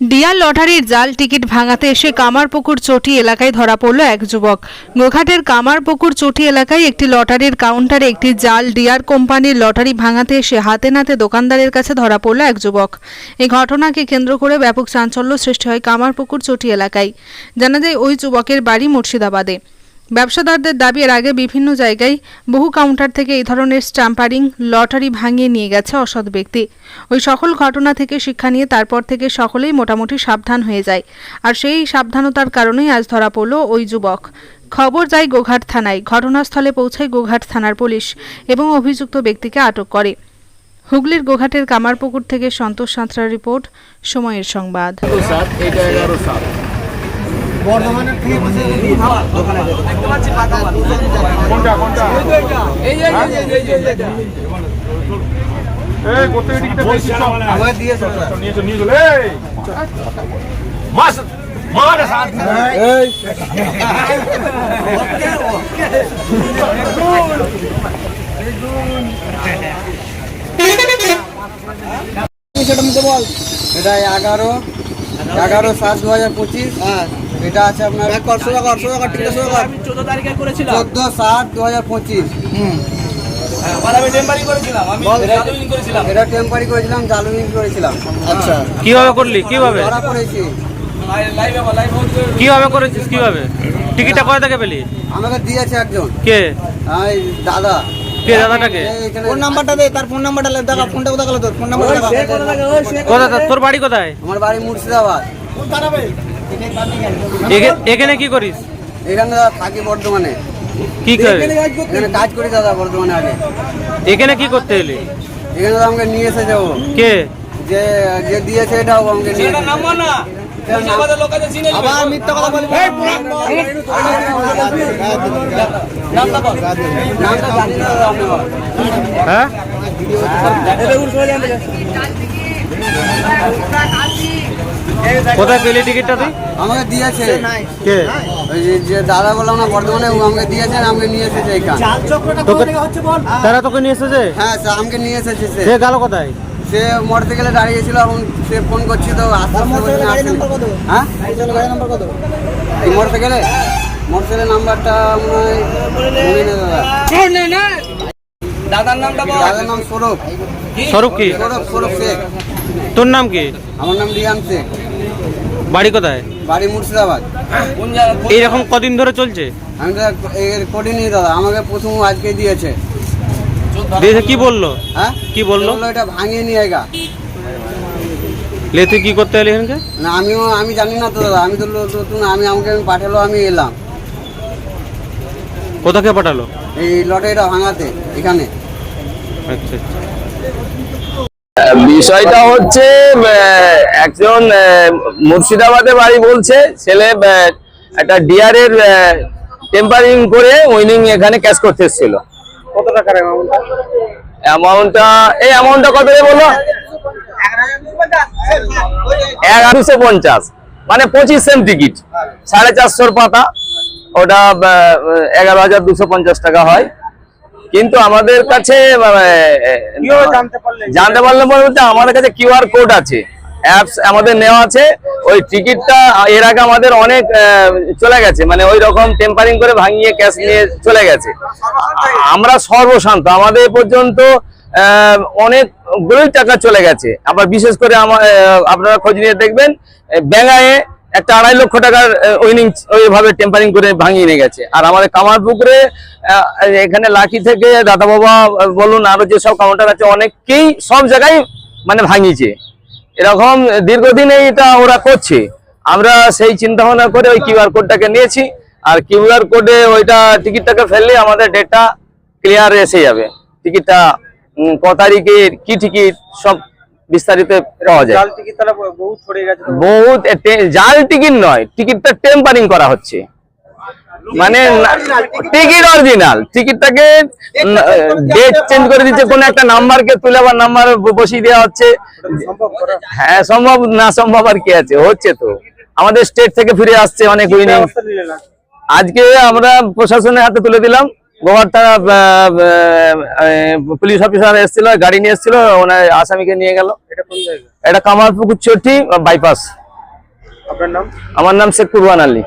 Deer লটারির জাল ticket ভাঙাতে এসে কামারপুকুর চটি এলাকায় ধরা পড়ল এক যুবক। গোঘাটের কামারপুকুর চটি এলাকায় একটি লটারির কাউন্টারে একটি জাল ডিয়ার কোম্পানির লটারি ভাঙাতে এসে হাতে নাতে দোকানদারের কাছে ধরা পড়ল এক যুবক। এই ঘটনাকে কেন্দ্র করে ব্যাপক চাঞ্চল্য সৃষ্টি হয় কামারপুকুর চটি এলাকায়। জানা যায়, ওই যুবকের বাড়ি মুর্শিদাবাদে। ব্যবসাদারদের দাবি, এর আগে বিভিন্ন জায়গায় বহু কাউন্টার থেকে এই ধরনের স্ট্যাম্পারিং লটারি ভাঙিয়ে নিয়ে গেছে অসৎ ব্যক্তি। ওই সকল ঘটনা থেকে শিক্ষা নিয়ে তারপর থেকে সকলেই মোটামুটি সাবধান হয়ে যায়। আর সেই সাবধানতার কারণেই আজ ধরা পড়ল ওই যুবক। খবর যায় গোঘাট থানায়। ঘটনাস্থলে পৌঁছায় গোঘাট থানার পুলিশ এবং অভিযুক্ত ব্যক্তিকে আটক করে। হুগলির গোঘাটের কামারপুকুর থেকে সন্তোষ সাঁতরার রিপোর্ট, সময়ের সংবাদ। কোনটা কোনটা? এই কোথা থেকে টিকিটটা পেয়েছিস সব? চল, নিয়ে চল, নিয়ে চল, এই! মাস মার সাত এটা এগারো। এগারো সাত দু হাজার পঁচিশ। এটা আছে আপনার চোদ্দ তারিখে করেছিলাম। চোদ্দ সাত দু হাজার পঁচিশ টেম্পারি করেছিলাম। করেছিলাম। এটা টেম্পারি করেছিলাম করেছিলাম। আচ্ছা। কীভাবে করলি? কীভাবে? ধরা পড়েছি লাইভে কীভাবে করেছিস? কীভাবে? টিকিটটা কোথা থেকে পেলি? আমাকে দিয়েছে একজন। কে? দাদা। কে দাদাটাকে? ফোন নাম্বারটা দে তার ফোন নাম্বারটা দেখা ফোনটা গেল তোর? ফোন নাম্বারটা তোর বাড়ি কোথায়? আমার বাড়ি মুর্শিদাবাদ। এখানে কি করিস? এখানে দাদা থাকি বর্ধমানে। কি করে এখানে কাজ করি দাদা বর্ধমানে আগে। এখানে কি করতে এলি? এখানে আমাকে নিয়ে এসে যাব কে? যে যে দিয়েছে এটাও আমাকে নিয়ে আবার মিথ্যা কথা বল। হ্যাঁ কোথায় পেলি টিকিটটা তুই? আমাকে দিয়েছে। কে? ওই যে- দাদা বললাম না বর্ধমানে ও আমাকে দিয়েছে আমাকে নিয়ে এসেছে তোকে তারা তোকে নিয়ে এসেছে? হ্যাঁ স্যার আমাকে নিয়ে এসেছে সে গেল কোথায়? সে মোটর সাইকেলে দাঁড়িয়েছিল এখন সে ফোন করছি তো আস্তে। হ্যাঁ? এই মোটর সাইকেলে নাম্বারটা মনে হয় দাদার নামটা দাদার নাম সৌরভ স্বরূপ কি? সৌরভ সৌরভ শেখ। তোর নাম কি? আমার নাম রিয়ান শেখ। বাড়ি কোথায়? বাড়ি মুর্শিদাবাদ। এইরকম কদিন ধরে চলছে? আমি করিনি দাদা আমাকে প্রথম আজকে দিয়েছে। কি বলল? হ্যাঁ? কি বলল? এটা ভাঙিয়ে নিয়ে গা। লে তুই কি করতে এলি এখানকে? না আমিও আমি জানি না তো দাদা আমি তো নতুন আমি আমাকে আমি পাঠালো আমি এলাম। কোথাকে পাঠালো? এই লটারিটা ভাঙাতে এখানে। আচ্ছা আচ্ছা। বিষয়টা হচ্ছে একজন মুর্শিদাবাদে বাড়ি বলছে ছেলে একটা ডিয়ারের টেম্পারিং করে উইনিং এখানে ক্যাশ করতে এসেছিল। কত টাকার অ্যামাউন্টটা এই অ্যামাউন্টটা কত রে বলো? এগারোশো পঞ্চাশ। মানে পঁচিশ সেন্ট টিকিট সাড়ে চারশোর পাতা। ওটা এগারো হাজার দুশো পঞ্চাশ টাকা হয়। কিন্তু আমাদের কাছে জানতে পারলাম বলতে আমাদের কাছে কিউআর কোড আছে। অ্যাপস আমাদের নেওয়া আছে। ওই টিকিটটা এর আগে আমাদের অনেক চলে গেছে। মানে ওই রকম টেম্পারিং করে ভাঙিয়ে ক্যাশ নিয়ে চলে গেছে। আমরা সর্বশান্ত। আমাদের পর্যন্ত অনেকগুলোই টাকা চলে গেছে। আবার বিশেষ করে আমার আপনারা খোঁজ নিয়ে দেখবেন আহ, ব্যাঙ্গায়ে একটা আড়াই লক্ষ টাকার উইনিং ওইভাবে টেম্পারিং করে ভাঙিয়ে নিয়ে গেছে। আর আমাদের কামারপুকুরে এখানে লাকি থেকে দাদা বাবা বলুন আরও যেসব কাউন্টার আছে অনেককেই সব জায়গায় মানে ভাঙিয়েছে। এরকম দীর্ঘদিন এটা ওরা করছে। আমরা সেই চিন্তা ভাবনা করে ওই কিউআর কোডটাকে নিয়েছি। আর কিউআর কোডে ওইটা টিকিটটাকে ফেললে আমাদের ডেটটা ক্লিয়ার এসে যাবে। টিকিটটা ক তারিখের কি টিকিট সব বিস্তারিত পাওয়া যায়। বহুত জাল টিকিট নয় টিকিটটা টেম্পারিং করা হচ্ছে। মানে টিকিট অরিজিনাল টিকিটটাকে ডেট চেঞ্জ করে দিচ্ছে কোন একটা নাম্বারকে তুলে আবার নাম্বার বসিয়ে দেওয়া হচ্ছে। হ্যাঁ সম্ভব না সম্ভব আর কি আছে হচ্ছে তো। আমাদের স্টেট থেকে ফিরে আসছে অনেক উইনিং আজকে আমরা প্রশাসনের হাতে তুলে দিলাম। গোয়ার পুলিশ অফিসার এসেছিল গাড়ি নিয়ে এসেছিল ওনার আসামিকে নিয়ে গেল। এটা কামারপুকুর চটি বাইপাস আপনার নাম? আমার নাম শেখ কুরবান আলী।